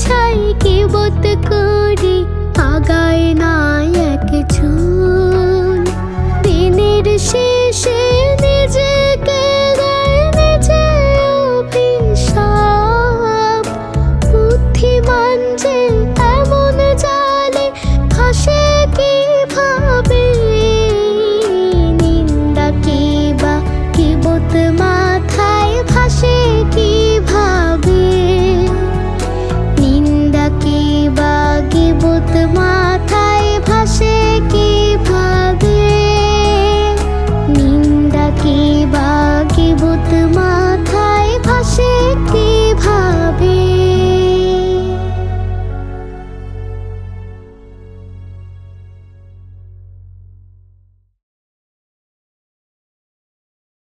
ছাই কি বত করি আগায় না